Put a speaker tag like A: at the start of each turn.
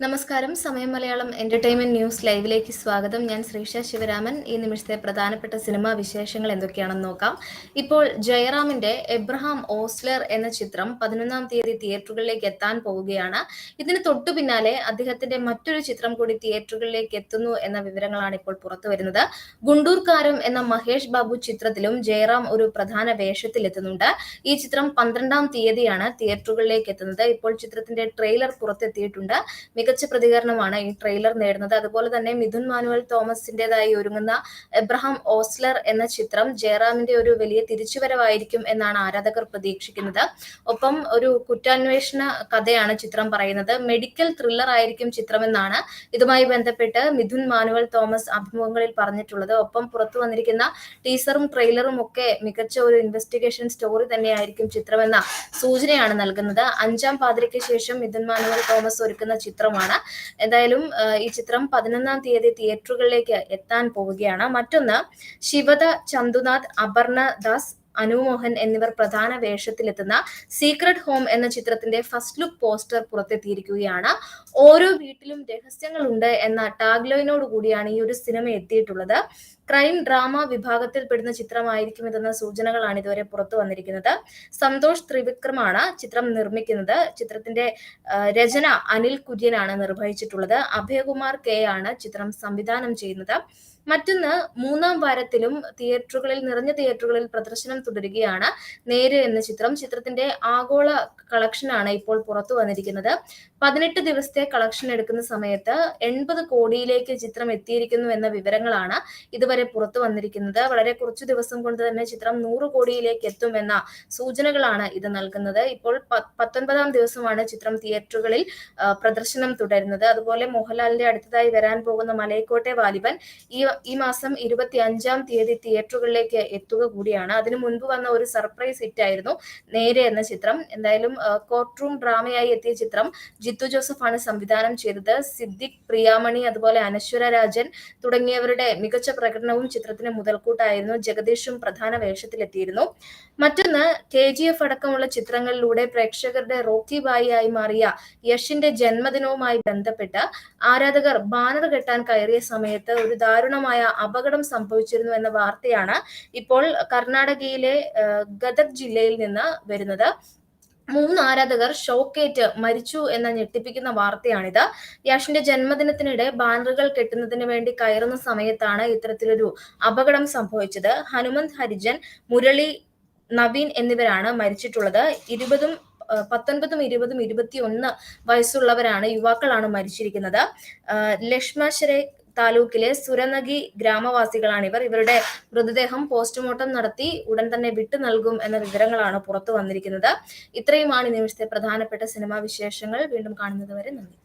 A: നമസ്കാരം. സമയം Malayalam entertainment news ലൈവിലേക്ക് സ്വാഗതം. ഞാൻ ശ്രീഷ ശിവരാമൻ. ഈ നിമിഷത്തെ പ്രധാനപ്പെട്ട സിനിമാ വിശേഷങ്ങൾ എന്തൊക്കെയാണെന്ന് നോക്കാം. ഇപ്പോൾ ജയറാമിന്റെ എബ്രഹാം ഓസ്ലർ എന്ന ചിത്രം പതിനൊന്നാം തീയതി തിയേറ്ററുകളിലേക്ക് എത്താൻ പോവുകയാണ്. ഇതിന് തൊട്ടു പിന്നാലെ അദ്ദേഹത്തിന്റെ മറ്റൊരു ചിത്രം കൂടി തിയേറ്ററുകളിലേക്ക് എത്തുന്നു എന്ന വിവരങ്ങളാണ് ഇപ്പോൾ പുറത്തു വരുന്നത്. ഗുണ്ടൂർക്കാരം എന്ന മഹേഷ് ബാബു ചിത്രത്തിലും ജയറാം ഒരു പ്രധാന വേഷത്തിൽ എത്തുന്നുണ്ട്. ഈ ചിത്രം പന്ത്രണ്ടാം തീയതിയാണ് തിയേറ്ററുകളിലേക്ക് എത്തുന്നത്. ഇപ്പോൾ ചിത്രത്തിന്റെ ട്രെയിലർ പുറത്തെത്തിയിട്ടുണ്ട്. മികച്ച പ്രതികരണമാണ് ഈ ട്രെയിലർ നേടുന്നത്. അതുപോലെ തന്നെ മിഥുൻ മാനുവൽ തോമസിന്റേതായി ഒരുങ്ങുന്ന എബ്രഹാം ഓസ്ലർ എന്ന ചിത്രം ജയറാമിന്റെ ഒരു വലിയ തിരിച്ചുവരവായിരിക്കും എന്നാണ് ആരാധകർ പ്രതീക്ഷിക്കുന്നത്. ഒപ്പം ഒരു കുറ്റാന്വേഷണ കഥയാണ് ചിത്രം പറയുന്നത്. മെഡിക്കൽ ത്രില്ലർ ആയിരിക്കും ചിത്രമെന്നാണ് ഇതുമായി ബന്ധപ്പെട്ട് മിഥുൻ മാനുവൽ തോമസ് അഭിമുഖങ്ങളിൽ പറഞ്ഞിട്ടുള്ളത്. ഒപ്പം പുറത്തു വന്നിരിക്കുന്ന ടീസറും ട്രെയിലറും ഒക്കെ മികച്ച ഒരു ഇൻവെസ്റ്റിഗേഷൻ സ്റ്റോറി തന്നെയായിരിക്കും ചിത്രമെന്ന സൂചനയാണ് നൽകുന്നത്. അഞ്ചാം പാതിരയ്ക്ക് ശേഷം മിഥുൻ മാനുവൽ തോമസ് ഒരുക്കുന്ന ചിത്രമാണ് എന്തായാലും ഈ ചിത്രം പതിനൊന്നാം തീയതി തിയേറ്ററുകളിലേക്ക് എത്താൻ പോവുകയാണ്. മറ്റൊന്ന് ശിവദ ചന്തുനാഥ് അപർണ ദാസ് അനുമോഹൻ എന്നിവർ പ്രധാന വേഷത്തിലെത്തുന്ന സീക്രട്ട് ഹോം എന്ന ചിത്രത്തിന്റെ ഫസ്റ്റ് ലുക്ക് പോസ്റ്റർ പുറത്തെത്തിയിരിക്കുകയാണ്. ഓരോ വീട്ടിലും രഹസ്യങ്ങളുണ്ട് എന്ന ടാഗ്ലൈനോട് കൂടിയാണ് ഈ ഒരു സിനിമ എത്തിയിട്ടുള്ളത്. ക്രൈം ഡ്രാമ വിഭാഗത്തിൽപ്പെടുന്ന ചിത്രമായിരിക്കും ഇതെന്ന സൂചനകളാണ് ഇതുവരെ പുറത്തു വന്നിരിക്കുന്നത്. സന്തോഷ് ത്രിവിക്രമാണ് ചിത്രം നിർമ്മിക്കുന്നത്. ചിത്രത്തിന്റെ രചന അനിൽ കുര്യനാണ് നിർവഹിച്ചിട്ടുള്ളത്. അഭയകുമാർ കെ ആണ് ചിത്രം സംവിധാനം ചെയ്യുന്നത്. മറ്റൊന്ന് മൂന്നാം വാരത്തിലും തിയേറ്ററുകളിൽ നിറഞ്ഞ തിയേറ്ററുകളിൽ പ്രദർശനം തുടരുകയാണ്. നേര് എന്ന ചിത്രം. ചിത്രത്തിന്റെ ആഗോള കളക്ഷനാണ് ഇപ്പോൾ പുറത്തു വന്നിരിക്കുന്നത്. പതിനെട്ട് ദിവസത്തെ കളക്ഷൻ എടുക്കുന്ന സമയത്ത് എൺപത് കോടിയിലേക്ക് ചിത്രം എത്തിയിരിക്കുന്നു എന്ന വിവരങ്ങളാണ് ഇതുവരെ പുറത്തു വന്നിരിക്കുന്നത്. വളരെ കുറച്ചു ദിവസം കൊണ്ട് തന്നെ ചിത്രം നൂറ് കോടിയിലേക്ക് എത്തുമെന്ന സൂചനകളാണ് ഇത് നൽകുന്നത്. ഇപ്പോൾ പത്തൊൻപതാം ദിവസമാണ് ചിത്രം തിയേറ്ററുകളിൽ പ്രദർശനം തുടരുന്നത്. അതുപോലെ മോഹൻലാലിന്റെ അടുത്തതായി വരാൻ പോകുന്ന മലയക്കോട്ടെ വാലിബൻ ഈ ഈ മാസം ഇരുപത്തി അഞ്ചാം തീയതി തിയേറ്ററുകളിലേക്ക് എത്തുക കൂടിയാണ്. അതിനു മുൻപ് വന്ന ഒരു സർപ്രൈസ് ഹിറ്റ് ആയിരുന്നു നേരെ എന്ന ചിത്രം. എന്തായാലും കോർട്ട് റൂം ഡ്രാമയായി എത്തിയ ചിത്രം ജിത്തു ജോസഫ് ആണ് സംവിധാനം ചെയ്തത്. സിദ്ദിഖ് പ്രിയാമണി അതുപോലെ അനശ്വര രാജൻ തുടങ്ങിയവരുടെ മികച്ച പ്രകടനവും ചിത്രത്തിന് മുതൽക്കൂട്ടായിരുന്നു. ജഗദീഷും പ്രധാന വേഷത്തിലെത്തിയിരുന്നു. മറ്റൊന്ന് കെ ജി എഫ് അടക്കമുള്ള ചിത്രങ്ങളിലൂടെ പ്രേക്ഷകരുടെ റോക്കി ബായിയായി മാറിയ യഷിന്റെ ജന്മദിനവുമായി ബന്ധപ്പെട്ട് ആരാധകർ ബാനർ കെട്ടാൻ കയറിയ സമയത്ത് ഒരു ദാരുണമായ അപകടം സംഭവിച്ചിരുന്നു എന്ന വാർത്തയാണ് ഇപ്പോൾ കർണാടകയിലെ ഗദക് ജില്ലയിൽ നിന്ന് വരുന്നത്. മൂന്ന് ആരാധകർ ഷോക്കേറ്റ് മരിച്ചു എന്ന ഞെട്ടിപ്പിക്കുന്ന വാർത്തയാണിത്. യാഷിന്റെ ജന്മദിനത്തിനിടെ ബാനറുകൾ കെട്ടുന്നതിന് വേണ്ടി കയറുന്ന സമയത്താണ് ഇത്തരത്തിലൊരു അപകടം സംഭവിച്ചത്. ഹനുമന്ത് ഹരിജൻ മുരളി നവീൻ എന്നിവരാണ് മരിച്ചിട്ടുള്ളത്. ഇരുപതും പത്തൊൻപതും ഇരുപതും ഇരുപത്തി ഒന്ന് വയസ്സുള്ളവരാണ് യുവാക്കളാണ് മരിച്ചിരിക്കുന്നത്. ലക്ഷ്മാശ്രേ താലൂക്കിലെ സുരനഗി ഗ്രാമവാസികളാണിവർ. ഇവരുടെ മൃതദേഹം പോസ്റ്റ്മോർട്ടം നടത്തി ഉടൻ തന്നെ വിട്ടു നൽകും എന്ന വിവരങ്ങളാണ് പുറത്തു വന്നിരിക്കുന്നത്. ഇത്രയുമാണ് ഈ നിമിഷത്തെ പ്രധാനപ്പെട്ട സിനിമാ വിശേഷങ്ങൾ. വീണ്ടും കാണുന്നത് വരെ നന്ദി.